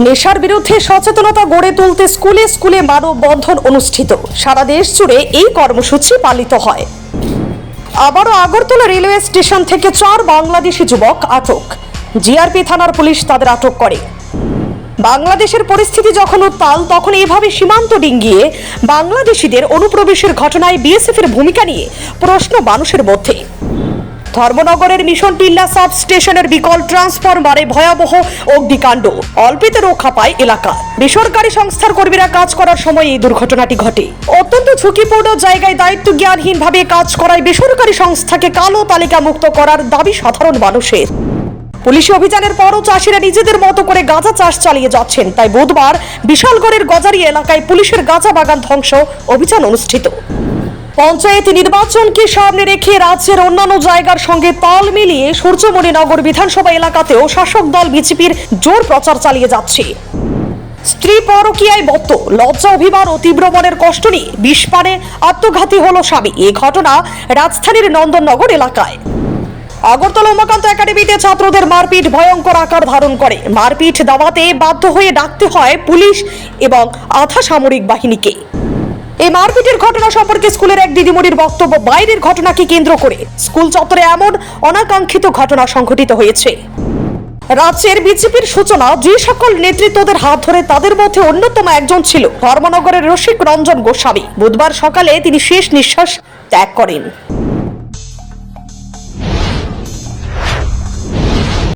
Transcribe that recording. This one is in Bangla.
নেশার বিরুদ্ধে সচেতনতা গড়ে তুলতে স্কুলে স্কুলে মানববন্ধন অনুষ্ঠিত। সারা দেশ জুড়ে এই কর্মসূচি পালিত হয়। আবারও আগরতলা রেলওয়ে স্টেশন থেকে চার বাংলাদেশি যুবক আটক। জিআরপি থানার পুলিশ তাদের আটক করে। বাংলাদেশের পরিস্থিতি যখন উত্তাল, তখন এভাবে সীমান্ত ডিঙ্গিয়ে বাংলাদেশিদের অনুপ্রবেশের ঘটনায় বিএসএফ এর ভূমিকা নিয়ে প্রশ্ন মানুষের মধ্যে। ধর্মনগরের মিশন টিল্লা সাব স্টেশনের বিকল ট্রান্সফরমারে ভয়াবহ অগ্নিকাণ্ড। অল্পেতে রক্ষা পায় এলাকা। বেসরকারি সংস্থার কর্মীরা কাজ করার সময় এই দুর্ঘটনাটি ঘটে। অত্যন্ত ঝুঁকিপূর্ণ জায়গায় দায়িত্ব জ্ঞানহীনভাবে কাজ করায় বেসরকারি সংস্থাকে কালো তালিকা মুক্ত করার দাবি সাধারণ মানুষের। পুলিশি অভিযানের পরও চাষিরা নিজেদের মতো করে গাঁজা চাষ চালিয়ে যাচ্ছেন। তাই বুধবার বিশালগড়ের গজারি এলাকায় পুলিশের গাঁজা বাগান ধ্বংস অভিযান অনুষ্ঠিত। পঞ্চায়েত নির্বাচনকে সামনে রেখে রাজ্যের অন্যান্য জায়গার সঙ্গে তাল মিলিয়ে সূর্যমণিনগর বিধানসভা এলাকাতেও শাসক দল বিজেপির জোর প্রচার চালিয়ে যাচ্ছে। স্ত্রী পরকীয়ায় বত্ত লজ্জা অভিমান ও তীব্র মনের কষ্ট নিয়ে বিষপানে আত্মঘাতী হলো স্বামী। এ ঘটনা রাজধানীর নন্দননগর এলাকায়। আগরতলা উমাকান্ত একাডেমিতে ছাত্রদের মারপিট ভয়ঙ্কর আকার ধারণ করে। মারপিট দাওয়াতে বাধ্য হয়ে ডাকতে হয় পুলিশ এবং আধা সামরিক বাহিনীকে। এই মারপিটের ঘটনা সম্পর্কে স্কুলের এক দিদিমণির বক্তব্য, বাইরের ঘটনাকে কেন্দ্র করে। স্কুল চত্বরে এমন অনাকাঙ্ক্ষিত ঘটনা সংঘটিত হয়েছে। রাজ্যের বিজেপির সূচনা যে সকল নেতৃত্বদের হাত ধরে তাদের মধ্যে অন্যতম একজন ছিল ধর্মনগরের রসিক রঞ্জন গোস্বামী। বুধবার সকালে তিনি শেষ নিঃশ্বাস ত্যাগ করেন।